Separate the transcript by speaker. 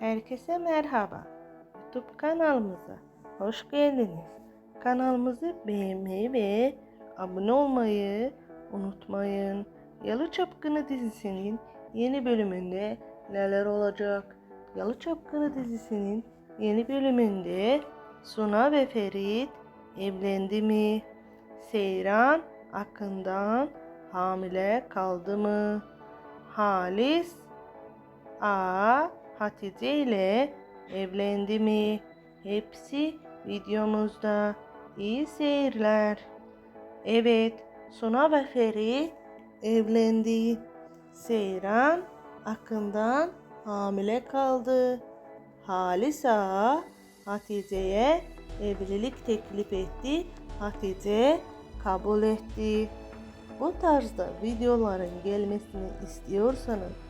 Speaker 1: Herkese merhaba. YouTube kanalımıza hoş geldiniz. Kanalımızı beğenmeyi ve abone olmayı unutmayın. Yalı Çapkını dizisinin yeni bölümünde neler olacak? Yalı Çapkını dizisinin yeni bölümünde Suna ve Ferit evlendi mi? Seyran Akın'dan hamile kaldı mı? Halis A. Hatice ile evlendi mi? Hepsi videomuzda. İyi seyirler. Evet, Suna ve Ferit evlendi. Seyran Akın'dan hamile kaldı. Halis Ağa Hatice'ye evlilik teklif etti. Hatice kabul etti. Bu tarzda videoların gelmesini istiyorsanız